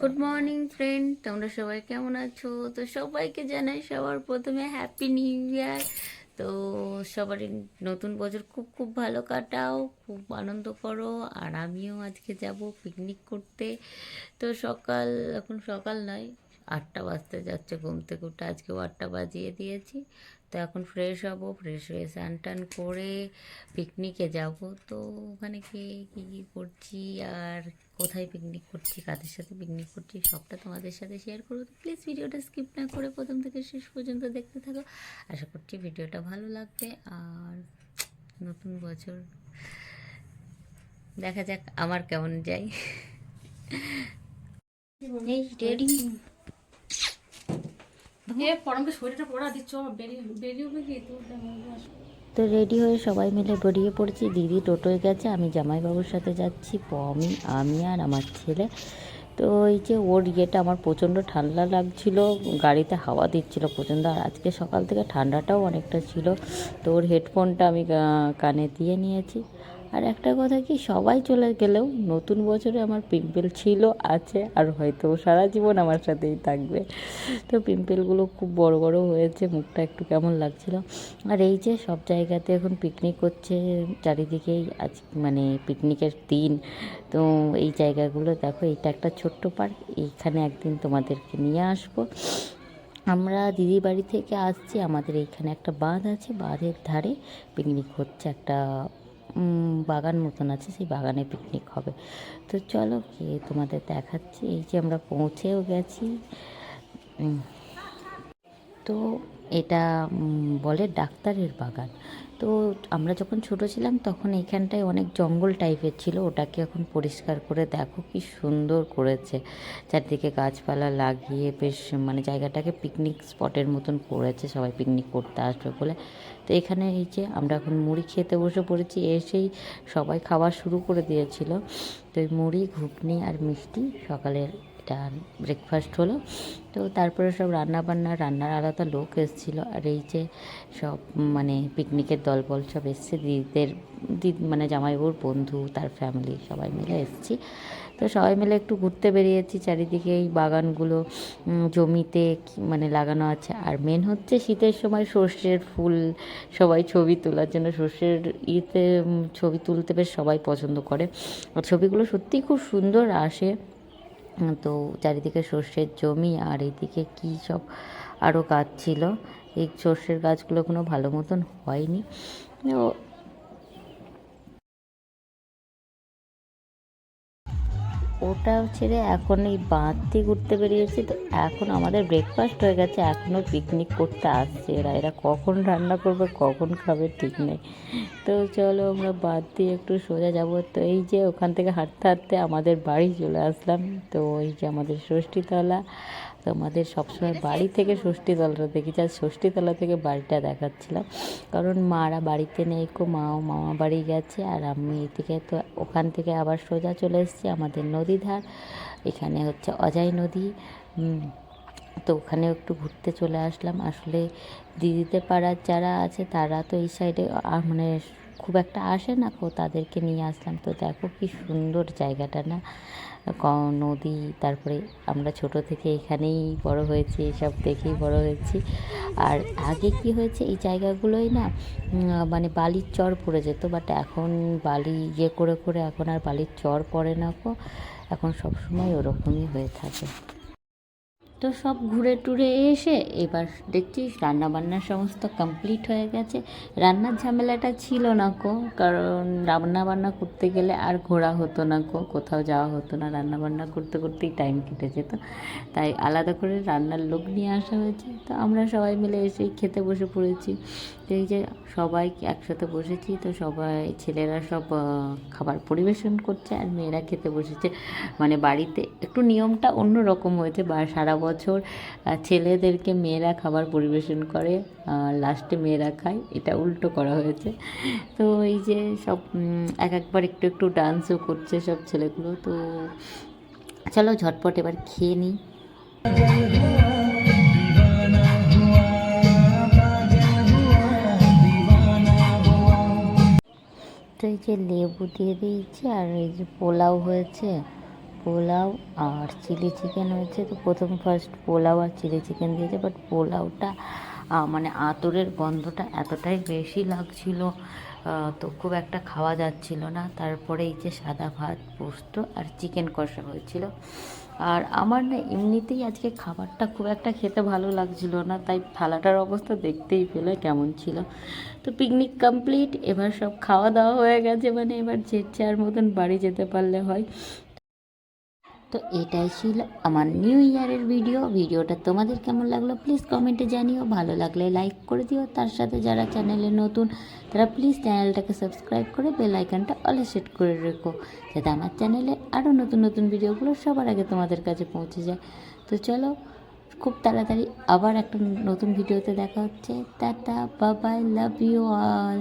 Good morning friend তোমরা সবাই কেমন আছো? তো সবাইকে জানাই সবার প্রথমে হ্যাপি নিউ ইয়ার তো সবারই নতুন বছর খুব খুব ভালো কাটাও, খুব আনন্দ করো, আর আমিও আজকে যাব পিকনিক করতে। তো সকাল, এখন সকাল নয়, আটটা বাজতে যাচ্ছে ঘুম থেকে উঠে। আজকেও আটটা বাজিয়ে দিয়েছি। তো এখন ফ্রেশ হব ফ্রেশ হয়ে স্নান টান করে পিকনিকে যাব। তো ওখানে গিয়ে কী কী করছি আর কোথায় পিকনিক করছি, কাদের সাথে পিকনিক করছি, সবটা তোমাদের সাথে শেয়ার করব। তো প্লিজ ভিডিওটা স্কিপ না করে প্রথম থেকে শেষ পর্যন্ত দেখতে থাকো। আশা করছি ভিডিওটা ভালো লাগবে। আর নতুন বছর, দেখা যাক আমার কেমন যাই এই শরীরটা পড়া দিচ্ছ বেরিয়ে বেরিয়ে কি? তো তো রেডি হয়ে সবাই মিলে বেরিয়ে পড়ছি। দিদি টোটোয় গেছে, আমি জামাইবাবুর সাথে যাচ্ছি, পমি, আমি আর আমার ছেলে। তো ওই যে ওর ইয়েটা, আমার প্রচণ্ড ঠান্ডা লাগছিল, গাড়িতে হাওয়া দিচ্ছিল প্রচণ্ড, আর আজকে সকাল থেকে ঠান্ডাটাও অনেকটা ছিল। তো ওর হেডফোনটা আমি কানে দিয়ে নিয়েছি। আর একটা কথা কি, সবাই চলে গেলেও নতুন বছরে আমার পিম্পল ছিল, আছে, আর হয়তো সারা জীবন আমার সাথেই থাকবে। তো পিম্পলগুলো খুব বড় বড় হয়েছে, মুখটা একটু কেমন লাগছিল। আর এই যে সব জায়গাতে এখন পিকনিক হচ্ছে চারিদিকেই আজ মানে পিকনিকের দিন। তো এই জায়গাগুলো দেখো এটা একটা ছোট্ট পার্ক এইখানে একদিন তোমাদেরকে নিয়ে আসব। আমরা দিদি বাড়ি থেকে আসছি, আমাদের এইখানে একটা বাঁধ আছে, বাঁধের ধারে পিকনিক হচ্ছে একটা বাগান মতন আছে, সেই বাগানে পিকনিক হবে। তো চলো গিয়ে তোমাদের দেখাচ্ছি, এই যে আমরা পৌঁছেও গেছি। তো এটা বলে ডাক্তারের বাগান। তো আমরা যখন ছোট ছিলাম তখন এইখানটায় অনেক জঙ্গল টাইপের ছিল, ওটাকে এখন পরিষ্কার করে দেখো কি সুন্দর করেছে। চারদিকে গাছপালা লাগিয়ে বেশ মানে জায়গাটাকে পিকনিক স্পটের মতন করেছে, সবাই পিকনিক করতে আসবে বলে। তো এখানে এই যে আমরা এখন মুড়ি খেতে বসে পড়েছি, এসেই সবাই খাওয়া শুরু করে দিয়েছিল। তো এই মুড়ি, ঘুগনি আর মিষ্টি সকালের এটা ব্রেকফাস্ট হলো। তো তারপরে সব রান্না বান্না রান্নার আলাদা লোক এসেছিল। আর এই যে সব মানে পিকনিকের দলবল সব এসছে। দিদিদের, দিদি মানে জামাইবাবুর বন্ধু, তার ফ্যামিলি সবাই মিলে এসেছি। তো সবাই মিলে একটু ঘুরতে বেরিয়েছি। চারিদিকে এই বাগানগুলো জমিতে মানে লাগানো আছে। আর মেন হচ্ছে শীতের সময় সর্ষের ফুল সবাই ছবি তোলার জন্য। সর্ষের ইতে ছবি তুলতে বেশ সবাই পছন্দ করে। আর ছবিগুলো সত্যিই খুব সুন্দর আসে। তো চারিদিকে সর্ষের জমি আর এইদিকে কী সব আরও গাছ ছিল? এই সর্ষের গাছগুলো কোনো ভালো মতন হয়নি। ও ওটা ছেড়ে এখন এই বাঁধতে ঘুরতে বেরিয়েছি। তো এখন আমাদের ব্রেকফাস্ট হয়ে গেছে এখনও পিকনিক করতে আসছে এরা। এরা কখন রান্না করবে, কখন খাবে, ঠিক নেই। তো চলো আমরা বাদ দিয়ে একটু সোজা যাব। তো এই যে ওখান থেকে হাঁটতে হাঁটতে আমাদের বাড়ি চলে আসলাম। তো এই যে আমাদের ষষ্ঠীতলা। তো আমাদের সবসময় বাড়ি থেকে ষষ্ঠীতলাটা দেখেছি। আর ষষ্ঠীতলা থেকে বাড়িটা দেখাচ্ছিলাম। কারণ মারা বাড়িতে নেই কো, মাও মামা বাড়ি গেছে। আর আমি এদিকে তো ওখান থেকে আবার সোজা চলে এসেছি, আমাদের নদীধার এখানে হচ্ছে অজয় নদী। তো ওখানেও একটু ঘুরতে চলে আসলাম। আসলে দিদিতে পাড়ার যারা আছে, তারা তো এই সাইডে মানে খুব একটা আসে না কো, তাদেরকে নিয়ে আসলাম। তো দেখো কি সুন্দর জায়গাটা না? ক- নদী, তারপরে আমরা ছোট থেকে এখানেই বড় হয়েছি, এসব দেখেই বড় হয়েছি। আর আগে কি হয়েছে, এই জায়গাগুলোই না মানে বালির চর পড়ে যেত বাট এখন বালি ইয়ে করে করে এখন আর বালির চর পড়ে না কো। এখন সবসময় ওরকমই হয়ে থাকে। তো সব ঘুরে টুরে এসে এবার দেখছি রান্না বান্নার সমস্ত কমপ্লিট হয়ে গেছে। রান্নার ঝামেলাটা ছিল না কো, কারণ রান্না বান্না করতে গেলে আর ঘোরা হতো না কো, কোথাও যাওয়া হতো না। রান্না বান্না করতে করতেই টাইম কেটে যেত। তাই আলাদা করে রান্নার লোক নিয়ে আসা হয়েছে। তো আমরা সবাই মিলে এসেই খেতে বসে পড়েছি। এই যে সবাই একসাথে বসেছি, তো সবাই ছেলেরা সব খাবার পরিবেশন করছে আর মেয়েরা খেতে বসেছে। মানে বাড়িতে একটু নিয়মটা অন্য রকম হয়েছে বা সারা বছর ছেলেদেরকে মেয়েরা খাবার পরিবেশন করে লাস্টে মেয়েরা খায়, এটা উল্টো করা হয়েছে। তো এই যে সব এক একবার একটু একটু ডান্সও করছে সব ছেলেগুলো, তো চলো ঝটপট এবার খেয়ে নিই। তো এই যে লেবু দিয়ে দিয়েছি, আর এই যে পোলাও হয়েছে। পোলাও আর চিলি চিকেন হয়েছে। তো প্রথম ফার্স্ট পোলাও আর চিলি চিকেন দিয়েছে বাট পোলাওটা মানে আতরের গন্ধটা এতটাই বেশি লাগছিল তো খুব একটা খাওয়া যাচ্ছিল না। তারপরে এই যে সাদা ভাত, পোস্ত আর চিকেন কষা হয়েছিল। আর আমার না এমনিতেই আজকে খাবারটা খুব একটা খেতে ভালো লাগছিল না, তাই থালাটার অবস্থা দেখতেই পেলে কেমন ছিল। তো পিকনিক কমপ্লিট এবার সব খাওয়া দাওয়া হয়ে গেছে মানে এবার যে যার মতন বাড়ি যেতে পারলে হয়। তো এটাই ছিল আমার নিউ ইয়ারের ভিডিও ভিডিওটা তোমাদের কেমন লাগল প্লিজ কমেন্টে জানিও। ভালো লাগলে লাইক করে দিও। তার সাথে যারা চ্যানেলে নতুন, তারা প্লিজ চ্যানেলটাকে সাবস্ক্রাইব করে বেল আইকনটা অলে সেট করে রেখো, যাতে আমার চ্যানেলে আরও নতুন নতুন ভিডিওগুলো সবার আগে তোমাদের কাছে পৌঁছে যায়। তো চলো, খুব তাড়াতাড়ি আবার একটা নতুন ভিডিওতে দেখা হচ্ছে। টাটা বাবাই লাভ ইউ অল